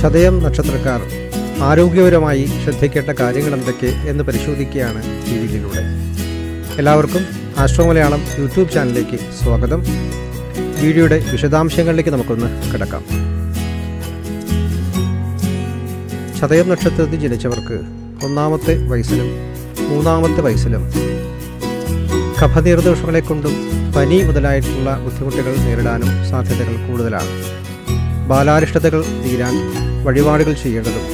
ചതയം നക്ഷത്രക്കാർ ആരോഗ്യപരമായി ശ്രദ്ധിക്കേണ്ട കാര്യങ്ങൾ എന്തൊക്കെ എന്ന് പരിശോധിക്കുകയാണ് ഈ വീഡിയോയിലൂടെ എല്ലാവർക്കും ആസ്ട്രോ മലയാളം യൂട്യൂബ് ചാനലിലേക്ക് സ്വാഗതം. വീഡിയോയുടെ വിശദാംശങ്ങളിലേക്ക് നമുക്കൊന്ന് കിടക്കാം. ചതയം നക്ഷത്രത്തിൽ ജനിച്ചവർക്ക് ഒന്നാമത്തെ വയസ്സിലും മൂന്നാമത്തെ വയസ്സിലും കഫനീർദോഷങ്ങളെ കൊണ്ടും പനി മുതലായിട്ടുള്ള ബുദ്ധിമുട്ടുകൾ നേരിടാനും സാധ്യതകൾ കൂടുതലാണ്. ബാലാരിഷ്ടതകൾ തീരാൻ വഴിപാടുകൾ ചെയ്യേണ്ടതും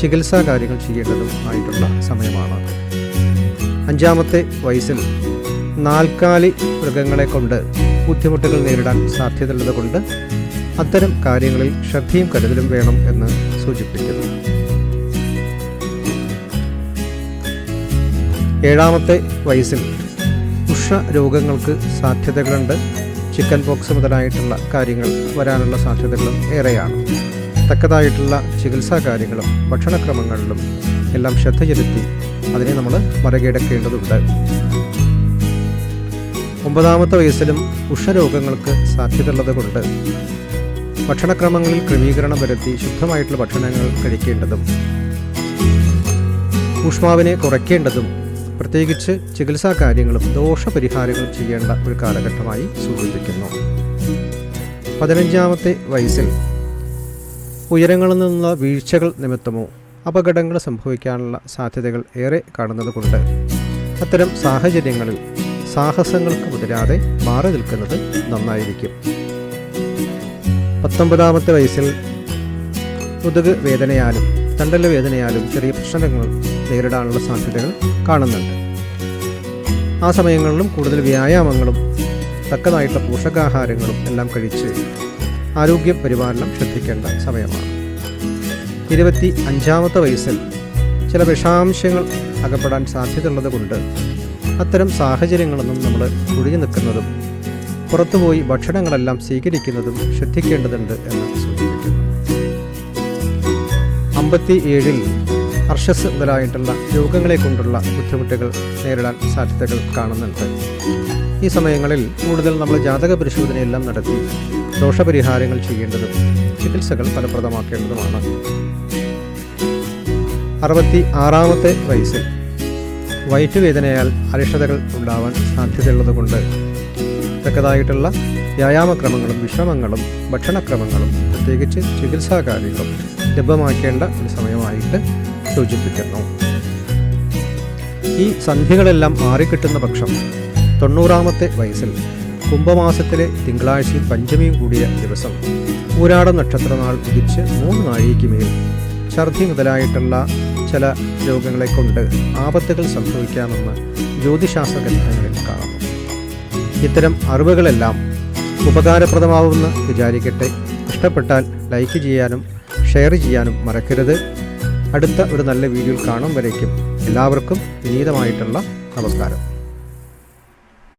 ചികിത്സാ കാര്യങ്ങൾ ചെയ്യേണ്ടതും ആയിട്ടുള്ള സമയമാണ്. അഞ്ചാമത്തെ വയസ്സിൽ നാൽക്കാലി മൃഗങ്ങളെ കൊണ്ട് ബുദ്ധിമുട്ടുകൾ നേരിടാൻ സാധ്യതയുള്ളത് കൊണ്ട് അത്തരം കാര്യങ്ങളിൽ ശ്രദ്ധയും കരുതലും വേണം എന്ന് സൂചിപ്പിക്കുന്നു. ഏഴാമത്തെ വയസ്സിൽ ഉഷ രോഗങ്ങൾക്ക് സാധ്യതകളുണ്ട്. ചിക്കൻ പോക്സ് മുതലായിട്ടുള്ള കാര്യങ്ങൾ വരാനുള്ള സാധ്യതകളും ഏറെയാണ്. തക്കതായിട്ടുള്ള ചികിത്സാ കാര്യങ്ങളും ഭക്ഷണക്രമങ്ങളിലും എല്ലാം ശ്രദ്ധ ചെലുത്തി അതിനെ നമ്മൾ മറികടക്കേണ്ടതുണ്ട്. ഒമ്പതാമത്തെ വയസ്സിലും ഉഷരോഗങ്ങൾക്ക് സാധ്യതയുള്ളത് കൊണ്ട് ഭക്ഷണക്രമങ്ങളിൽ ക്രമീകരണം വരുത്തി ശുദ്ധമായിട്ടുള്ള ഭക്ഷണങ്ങൾ കഴിക്കേണ്ടതും ഊഷ്മാവിനെ കുറയ്ക്കേണ്ടതും പ്രത്യേകിച്ച് ചികിത്സാ കാര്യങ്ങളും ദോഷപരിഹാരങ്ങളും ചെയ്യേണ്ട ഒരു കാലഘട്ടമായി സൂചിപ്പിക്കുന്നു. പതിനഞ്ചാമത്തെ വയസ്സിൽ ഉയരങ്ങളിൽ നിന്നുള്ള വീഴ്ചകൾ നിമിത്തമോ അപകടങ്ങൾ സംഭവിക്കാനുള്ള സാധ്യതകൾ ഏറെ കാണുന്നതുകൊണ്ട് അത്തരം സാഹചര്യങ്ങളിൽ സാഹസങ്ങൾക്ക് മുതിരാതെ മാറി നിൽക്കുന്നത് നന്നായിരിക്കും. പത്തൊമ്പതാമത്തെ വയസ്സിൽ മുതുക് വേദനയാലും തണ്ടൽ വേദനയാലും ചെറിയ പ്രശ്നങ്ങൾ നേരിടാനുള്ള സാധ്യതകൾ കാണുന്നുണ്ട്. ആ സമയങ്ങളിലും കൂടുതൽ വ്യായാമങ്ങളും തക്കതായിട്ടുള്ള പോഷകാഹാരങ്ങളും എല്ലാം കഴിച്ച് ആരോഗ്യ പരിപാലനം ശ്രദ്ധിക്കേണ്ട സമയമാണ്. ഇരുപത്തി അഞ്ചാമത്തെ വയസ്സിൽ ചില വിഷാംശങ്ങൾ അകപ്പെടാൻ സാധ്യതയുള്ളത് കൊണ്ട് അത്തരം സാഹചര്യങ്ങളൊന്നും നമ്മൾ ഒഴിഞ്ഞു നിൽക്കുന്നതും പുറത്തുപോയി ഭക്ഷണങ്ങളെല്ലാം സ്വീകരിക്കുന്നതും ശ്രദ്ധിക്കേണ്ടതുണ്ട് എന്ന് സൂചിപ്പിക്കുന്നു. അമ്പത്തി ഏഴിൽ അർഷസ് മുതലായിട്ടുള്ള രോഗങ്ങളെ കൊണ്ടുള്ള ബുദ്ധിമുട്ടുകൾ നേരിടാൻ സാധ്യതകൾ കാണുന്നുണ്ട്. ഈ സമയങ്ങളിൽ കൂടുതൽ നമ്മൾ ജാതക പരിശോധനയെല്ലാം നടത്തി ദോഷപരിഹാരങ്ങൾ ചെയ്യേണ്ടതും ചികിത്സകൾ ഫലപ്രദമാക്കേണ്ടതുമാണ്. അറുപത്തി ആറാമത്തെ വയസ്സിൽ വയറ്റുവേദനയാൽ അരിഷ്ടതകൾ ഉണ്ടാവാൻ സാധ്യതയുള്ളതുകൊണ്ട് തക്കതായിട്ടുള്ള വ്യായാമക്രമങ്ങളും വിശ്രമങ്ങളും ഭക്ഷണക്രമങ്ങളും പ്രത്യേകിച്ച് ചികിത്സാ കാര്യങ്ങളും ലഭ്യമാക്കേണ്ട ഒരു സമയമായിട്ട് സൂചിപ്പിക്കുന്നു. ഈ സന്ധ്യകളെല്ലാം മാറിക്കിട്ടുന്ന പക്ഷം തൊണ്ണൂറാമത്തെ വയസ്സിൽ കുംഭമാസത്തിലെ തിങ്കളാഴ്ചയും പഞ്ചമിയും കൂടിയ ദിവസം ഊരാട നക്ഷത്രനാൾ ഉദിച്ച് മൂന്ന് നാഴികയ്ക്ക് മേൽ ഛർദി മുതലായിട്ടുള്ള ചില രോഗങ്ങളെ കൊണ്ട് ആപത്തുകൾ സംഭവിക്കാമെന്ന് ജ്യോതിശാസ്ത്ര ഗ്രന്ഥങ്ങളിൽ കാണുന്നു. ഇത്തരം അറിവുകളെല്ലാം ഉപകാരപ്രദമാവുമെന്ന് വിചാരിക്കട്ടെ. ഇഷ്ടപ്പെട്ടാൽ ലൈക്ക് ചെയ്യാനും ഷെയർ ചെയ്യാനും മറക്കരുത്. അടുത്ത ഒരു നല്ല വീഡിയോയിൽ കാണും വരേക്കും. എല്ലാവർക്കും വിനീതമായിട്ടുള്ള നമസ്കാരം.